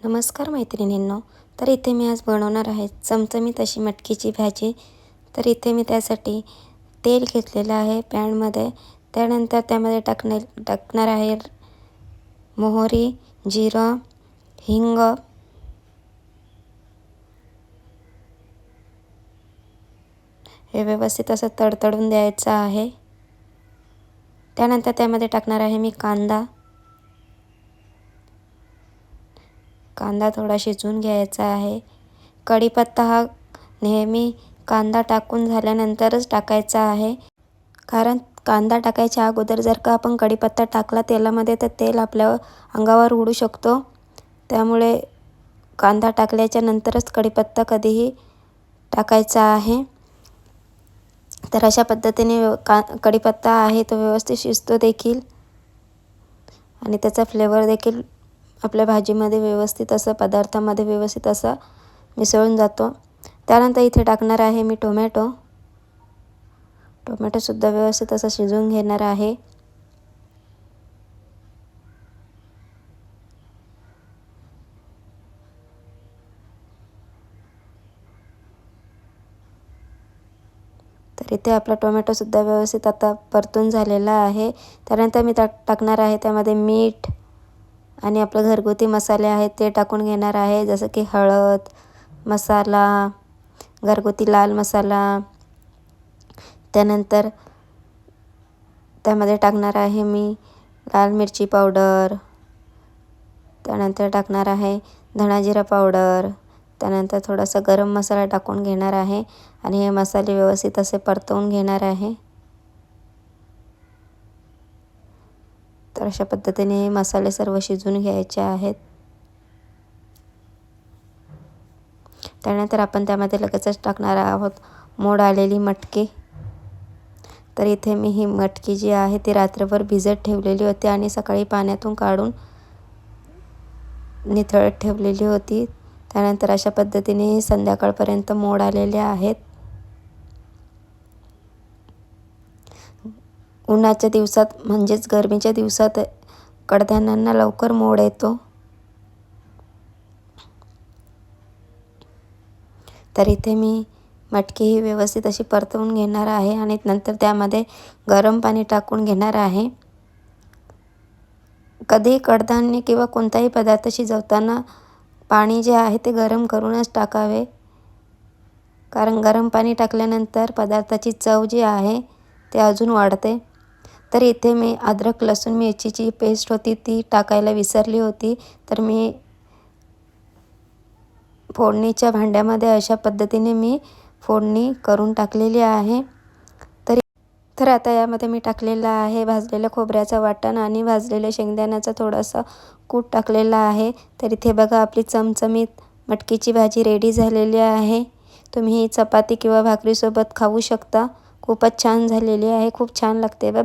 नमस्कार मैत्रिणींनो तर इथे मी आज बनवणार आहे चमचमीत अशी मटकीची भाजी. तर इथे मी त्यासाठी तेल घेतलेलं आहे पॅनमध्ये. त्यानंतर त्यामध्ये टाकणे टाकणार आहे मोहरी जिरं हिंग हे व्यवस्थित असं तडतडून द्यायचं आहे. त्यानंतर त्यामध्ये टाकणार आहे मी कांदा. कांदा थोडा शिजवून घ्यायचा आहे. कढीपत्ता हा नेहमी कांदा टाकून झाल्यानंतरच टाकायचा आहे. कारण कांदा टाकायच्या अगोदर जर का आपण कढीपत्ता टाकला तेलामध्ये तर तेल आपल्या अंगावर उडू शकतो. त्यामुळे कांदा टाकल्याच्या नंतरच कढीपत्ता कधीही टाकायचा आहे. तर अशा पद्धतीने का कढीपत्ता आहे तो व्यवस्थित शिजतो देखील. आणि त्याचा फ्लेवर देखील आपल्या भाजीमध्ये व्यवस्थित असं पदार्थामध्ये व्यवस्थित असा मिसळून जातो. त्यानंतर इथे टाकणार आहे मी टोमॅटो. टोमॅटोसुद्धा व्यवस्थित असं शिजवून घेणार आहे. तर इथे आपला टोमॅटोसुद्धा व्यवस्थित आता परतून झालेला आहे. त्यानंतर मी टाकणार आहे त्यामध्ये मीठ आणि आपलं घरगुती मसाले आहेत ते टाकून घेणार आहे. जसं की हळद मसाला घरगुती लाल मसाला. त्यानंतर त्यामध्ये टाकणार आहे मी लाल मिरची पावडर. त्यानंतर टाकणार आहे धणाजिरा पावडर. त्यानंतर थोडासा गरम मसाला टाकून घेणार आहे आणि हे मसाले व्यवस्थित असे परतवून घेणार आहे. तर अशा पद्धतीने मसाले सर्व शिजवून घ्यायचे आहेत. त्यानंतर आपण त्यामध्ये लगेचच टाकणार आहोत मोड आलेली मटकी. तर इथे मी ही मटकी जी आहे ती रात्रभर भिजत ठेवलेली होती आणि सकाळी पाण्यातून काढून निथळत ठेवलेली होती. त्यानंतर अशा पद्धतीने संध्याकाळपर्यंत मोड आलेले आहेत. उन्हाच्या दिवसात म्हणजेच गरमीच्या दिवसात कडधान्यांना लवकर मोड येतो. तर इथे मी मटकी ही व्यवस्थित अशी परतवून घेणार आहे आणि नंतर त्यामध्ये गरम पाणी टाकून घेणार आहे. कधी कडधान्य किंवा कोणताही पदार्थ शिजवताना पाणी जे आहे ते गरम करूनच टाकावे. कारण गरम पाणी टाकल्यानंतर पदार्थाची चव जी आहे ते अजून वाढते. तर इथे मी अद्रक लसूण मिरचीची पेस्ट होती ती टाकायला विसरली होती. तर मी फोडणीच्या भांड्यामध्ये अशा पद्धतीने मी फोडणी करून टाकलेली आहे. तर तर आता यामध्ये मी टाकलेलं आहे भाजलेलं खोबऱ्याचं वाटण आणि भाजलेलं शेंगदाण्याचा थोडासा कूट टाकलेला आहे. तर इथे बघा आपली चमचमीत मटकीची भाजी रेडी झालेली आहे. तुम्ही ही चपाती किंवा भाकरीसोबत खाऊ शकता. खूपच छान झालेली आहे. खूप छान लागते बाय